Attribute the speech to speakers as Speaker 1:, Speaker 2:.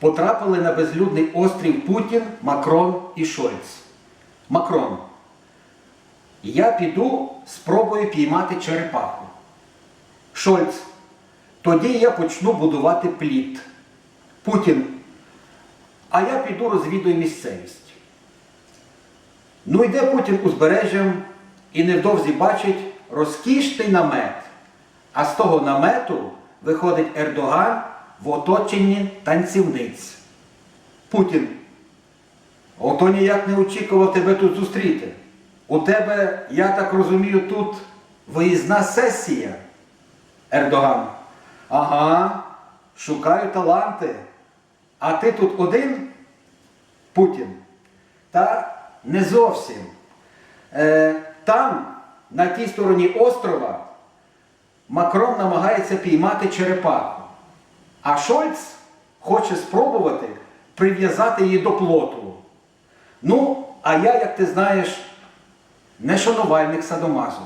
Speaker 1: потрапили на безлюдний острів Путін, Макрон і Шольц. Макрон. Я піду спробую піймати черепаху. Шольц. Тоді я почну будувати плід. Путін. А я піду розвідую місцевість. Ну йде Путін узбережжям і невдовзі бачить розкішний намет. А з того намету виходить Ердоган в оточенні танцівниць. Путін. Ото ніяк не очікував тебе тут зустріти. У тебе, я так розумію, тут виїзна сесія. Ердоган. Ага, шукаю таланти. А ти тут один? Путін. Та не зовсім. Е, там, на тій стороні острова, Макрон намагається піймати черепаху. А Шольц хоче спробувати прив'язати її до плоту. Ну, а я, як ти знаєш, не шанувальник садомазу.